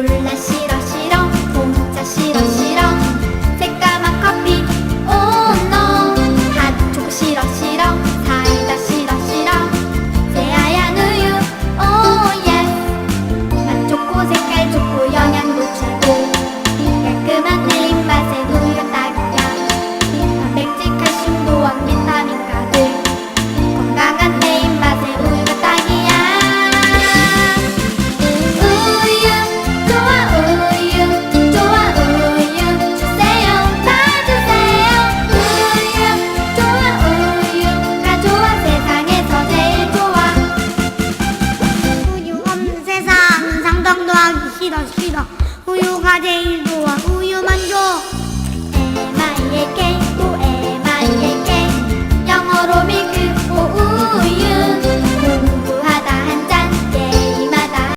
몰라 싫어 싫어. 공짜 싫어 싫어. day.